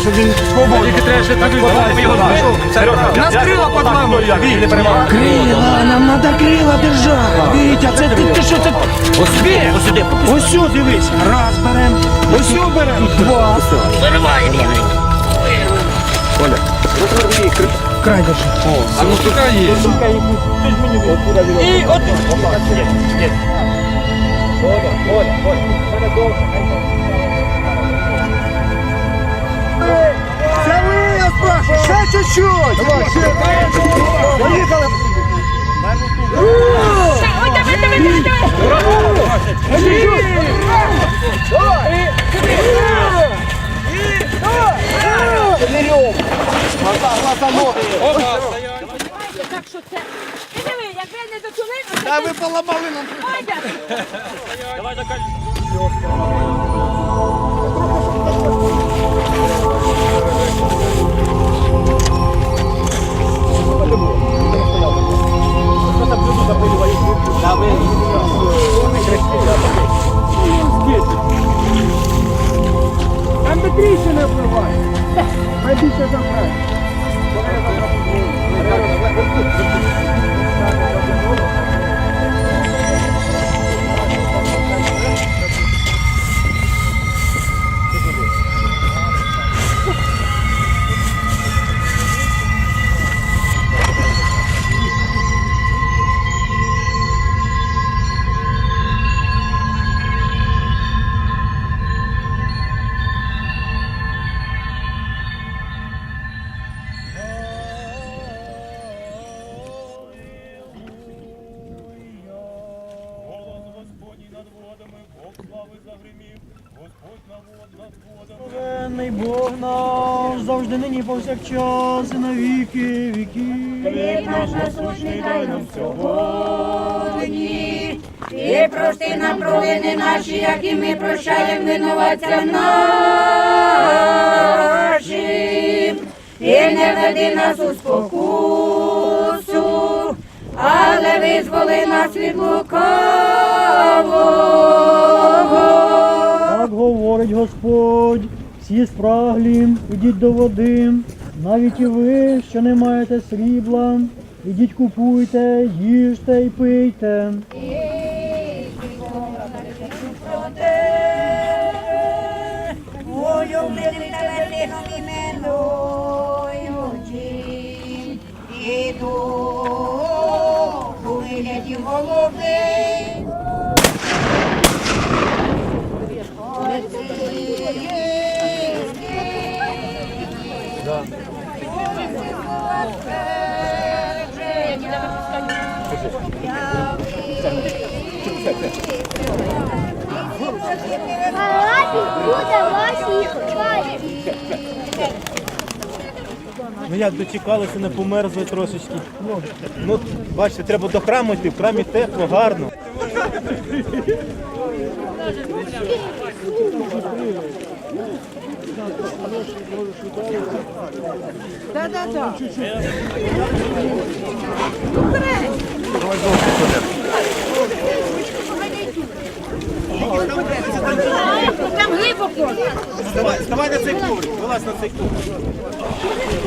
Щоб він свободно. Тільки треба ще так його Нас крила нам надо крила держати. Вітя, це ти, ти що це? Ось сюди, ось сюди. Ось сюди, дивись. Раз берем. Ось сюди берем. Два. Край держи. А ну сука є. І от. Це ви, я спрашиваю. Ще чуть-чуть. Давай, ще. Поїхали. Ой, давай, давай, давай, давай. Так що це. І диви, не дотулив, Та ви поламали нам. Ой, дякую. Загримів, Господь на вод над водами. Бог наш, завжди нині повсякчас і на віки віків. Хліб наш насущний дай нам сьогодні. І прости нам провини наші, як і ми прощаємо винуватцям нашим. І не веди нас у спокусу, але визволи нас від лукавого. Говорить Господь, всі спраглі, ідіть до води, навіть і ви, що не маєте срібла, ідіть купуйте, їжте і пийте. Ой, Ну як дочекалися, не померзли трошечки. Ну, бачите, треба до храму йти, в храмі тепло, гарно. Там глибоко. Вставай, вставай на цей коврик, вилазь на цей коврик.